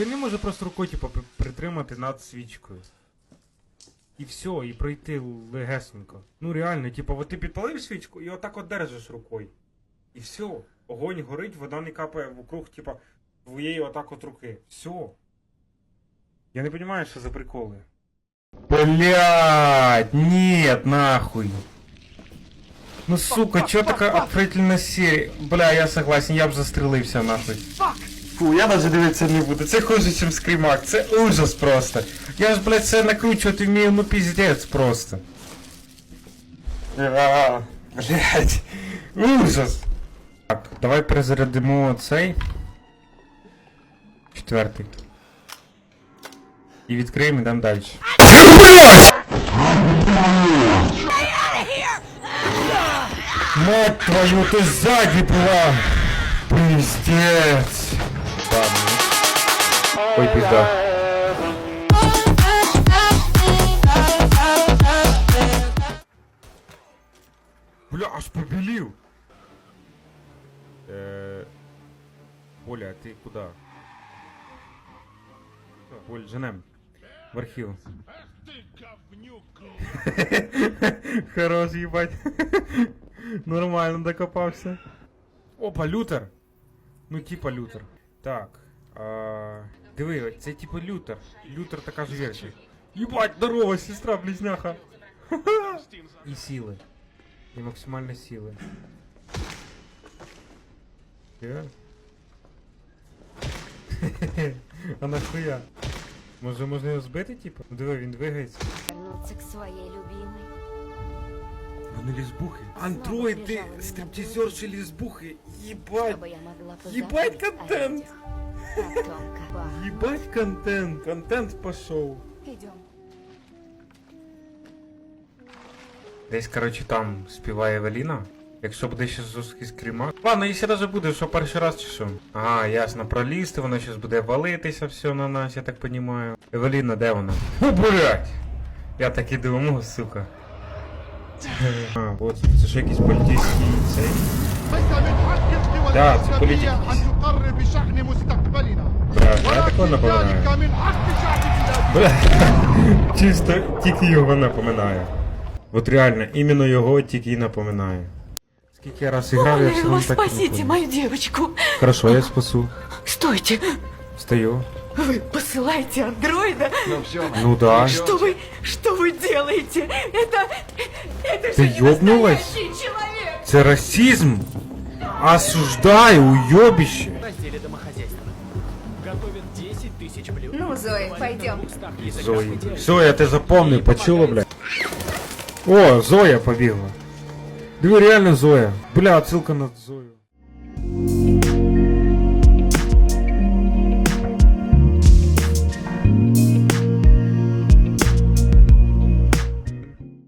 Чи не може просто рукою, типу, притримати над свічкою? І все, і пройти легесенько. Ну реально, типу, от ти підпалив свічку і отак от держиш рукою. І все. Огонь горить, вода не капає вокруг, типа, твоєї отак от руки. Все. Я не розумію, що за приколи. Блять, нет, нахуй. Ну сука, чё такая отвратительная серия? Бля, я согласен, я б застрелився нахуй. Фу, я навіть дивитися не буду. Це хуже, ніж скрімак. Це ужас просто. Я ж, блядь, це накручувати вмію, ну піздець просто. А, Блядь. Ужас. Так, давай перезарядимо цей. Четвертий. І відкриємо і дам далі. Мать твою, ты сзади была! Пиздец! Ой, пизда. Бля, аж побелил! Э, Оля, а ты куда? Оль, женем. В архив. Хорош, ебать. Нормально докопався. Опа, лютер. Ну, типа лютер. Так. А... Диви, це типа лютер. Лютер така ж версія. Єбать, здорова, сестра близняха. І сили. І максимальна сили. А нахуя? Може можна його збити, типа? Диви, він двигається. Вернуться к своей любимой Вони лесбухи. Андроиды, стриптизерши лесбухи. Ебать. Чтобы я могла Ебать позабыть о контент. людях. Потом, как- Ебать контент. Контент пошел. Идем. Десь, короче, там співає Евеліна. Якщо буде ще жорсткий скрімак. Ладно, якщо даже буде, що перший раз чи що. Ага, ясно, пролізти, воно щас буде валитися все на нас, я так понімаю. Евеліна, де вона? О, блядь! Я так і думав, сука. А, це ж якийсь політичний цей. Да, це політик. Бля, я такого напоминаю. Бля, чисто тільки його напоминаю. От реально, іменно його тільки і напоминаю. Скільки я раз играл, я все равно так спасите мою девочку. Хорошо, я спасу. Стойте. Встаю. Вы посылаете андроида? Ну да. Что вы, что вы делаете? Это, это Ты же не ёбнулась? настоящий человек! Це расизм. Осуждаю, уебище. разделе домохозяйства. Готовят 10 тысяч блюд. Ну, Зоя, пойдем. Зоя. Все, я тебе запомнил, почула, блядь. О, Зоя побігла. Диви, реально Зоя. Бля, отсылка на Зою.